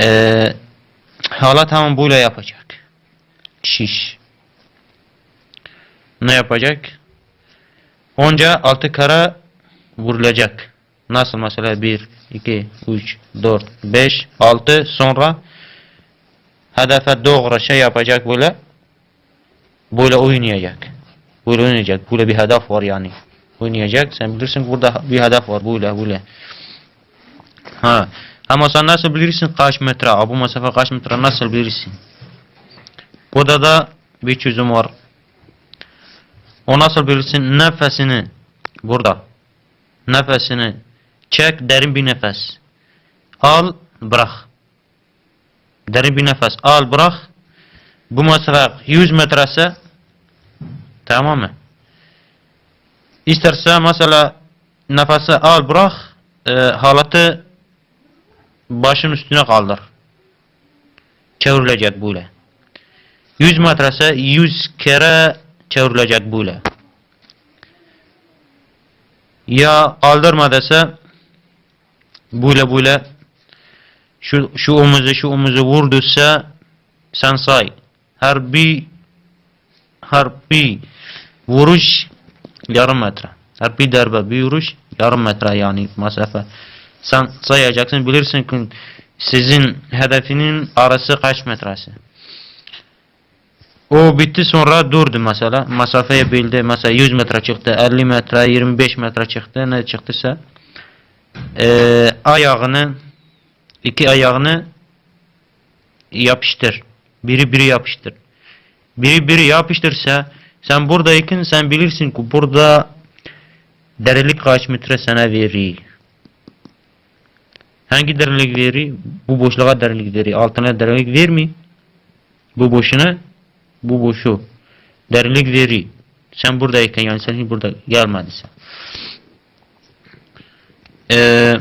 Ee, hala tamam böyle yapacak. Şiş. Ne yapacak? Onca altı kara vurulacak. Nasıl mesela 1, 2, 3, 4, 5, 6 sonra hedefe doğru şey yapacak böyle böyle oynayacak. Böyle oynayacak. Böyle bir hedef var yani. Oynayacak. Sen bilirsin burada bir hedef var. Böyle böyle. Ha. Ama sen nasıl bilirsin kaç metre? Bu mesafe kaç metre nasıl bilirsin? Burada da bir çözüm var. O nasıl bilirsin? Nefesini burada. Nefesini çek derin bir nefes. Al bırak. Derin bir nefes al bırak. Bu mesafe 100 metrese tamam mı? İsterse mesela nefesi al bırak e, halatı başın üstüne kaldır. Çevrilecek böyle. 100 metrese 100 kere çevrilecek böyle. Ya kaldırma dese böyle böyle şu, şu omuzu şu omuzu vurduysa sen say. Her bir her bir vuruş yarım metre. Her bir darbe bir vuruş yarım metre yani mesafe. Sen sayacaksın bilirsin ki sizin hedefinin arası kaç metresi. O bitti sonra durdu mesela. Mesafeyi bildi. Mesela 100 metre çıktı, 50 metre, 25 metre çıktı. Ne çıktıysa. Ee, ayağını iki ayağını yapıştır. Biri biri yapıştır. Biri biri yapıştırsa sen buradayken sen bilirsin ki burada derinlik kaç metre sana verir. Hangi derinlik verir? Bu boşluğa derinlik verir. Altına derinlik vermiyor. Bu boşuna bu boşu derinlik verir. Sen buradayken yani sen burada gelmediysen. Ee,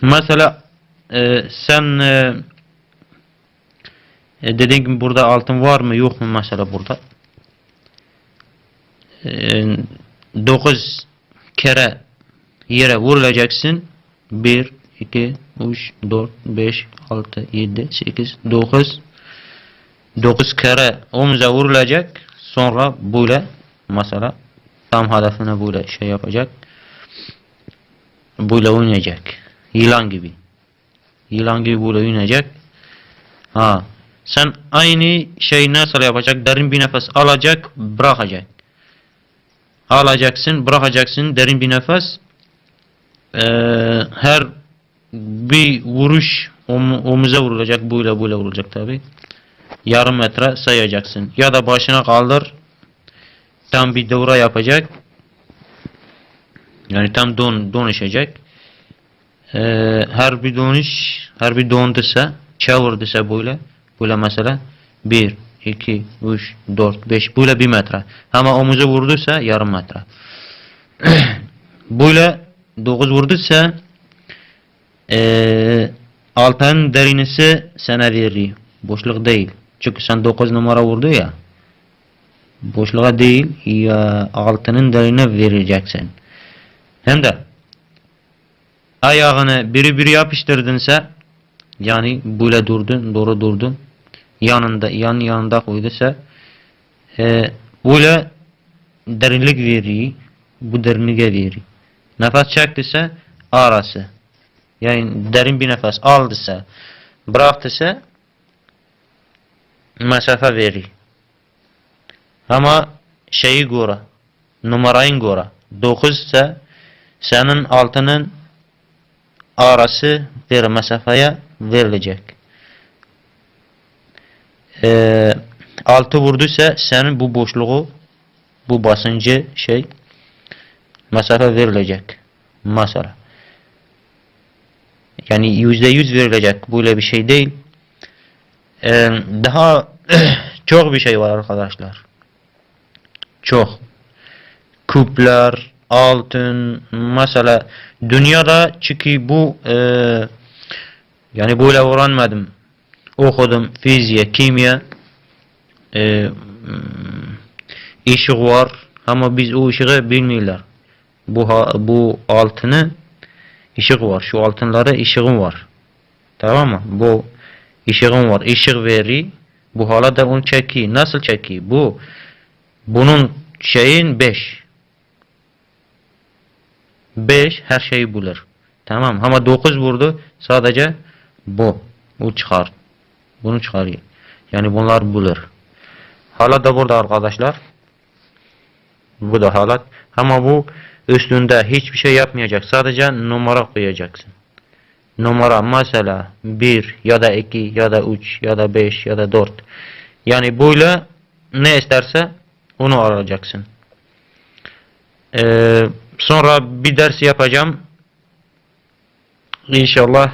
mesela e, sen e, e, dediğin gibi burada altın var mı yok mu mesela burada? E, 9 kere yere vurulacaksın. 1, 2, 3, 4, 5, 6, 7, 8, 9 9 kere omuza vurulacak. Sonra böyle mesela tam hedefine böyle şey yapacak. Böyle oynayacak. Yılan gibi. Yılan gibi böyle oynayacak. Ha. Sen aynı şey nasıl yapacak? Derin bir nefes alacak, bırakacak. Alacaksın, bırakacaksın derin bir nefes. Ee, her bir vuruş om omuza vurulacak, böyle böyle vurulacak tabi. Yarım metre sayacaksın. Ya da başına kaldır. Tam bir devra yapacak. Yani tam don donuşacak. Ee, her bir dönüş, her bir döndüse, çevirdiyse böyle, böyle mesela 1, 2, 3, 4, 5, böyle 1 metre. Ama omuza vurduysa yarım metre. böyle 9 vurduysa ee, altının derinisi sana veriyor. Boşluk değil. Çünkü sen 9 numara vurdu ya. Boşluğa değil ya altının derine vereceksin. Hem de ayağını biri biri yapıştırdınsa yani böyle durdun doğru durdun yanında yan yanında koyduysa e, böyle derinlik veriyor bu derinliğe veriyor nefes çektiyse arası. Yani derin bir nefes aldıysa bıraktıysa mesafe verir. Ama şeyi göre numarayı göre 9 ise senin altının arası bir mesafeye verilecek. Ee, altı vurduysa senin bu boşluğu bu basıncı şey mesafe verilecek. Mesela. Yani yüzde yüz verilecek. Böyle bir şey değil. Ee, daha çok bir şey var arkadaşlar. Çok. Küpler, altın mesela dünyada çünkü bu e, yani böyle öğrenmedim okudum fiziğe kimya e, var ama biz o ışığı bilmiyorlar bu bu altını ışık var şu altınları ışığı var Tamam mı? Bu ışığım var. Işık veri. Bu hala da onu çekiyor. Nasıl çekiyor? Bu bunun şeyin 5. 5 her şeyi bulur. Tamam ama 9 vurdu. Sadece bu. Bu çıkar. Bunu çıkarıyor. Yani bunlar bulur. Hala da burada arkadaşlar. Bu da halat. Ama bu üstünde hiçbir şey yapmayacak. Sadece numara koyacaksın. Numara mesela 1 ya da 2 ya da 3 ya da 5 ya da 4. Yani böyle ne isterse onu arayacaksın. Ee, sonra bir ders yapacağım. İnşallah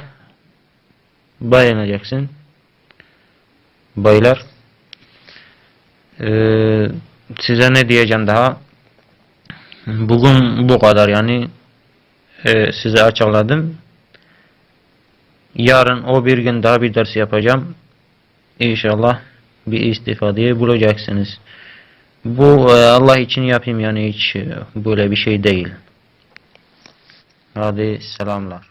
beğeneceksin. Baylar. Ee, size ne diyeceğim daha? Bugün bu kadar yani e, size açıkladım. Yarın o bir gün daha bir ders yapacağım. İnşallah bir istifadeyi bulacaksınız. Bu e, Allah için yapayım yani hiç e, böyle bir şey değil. Hadi selamlar.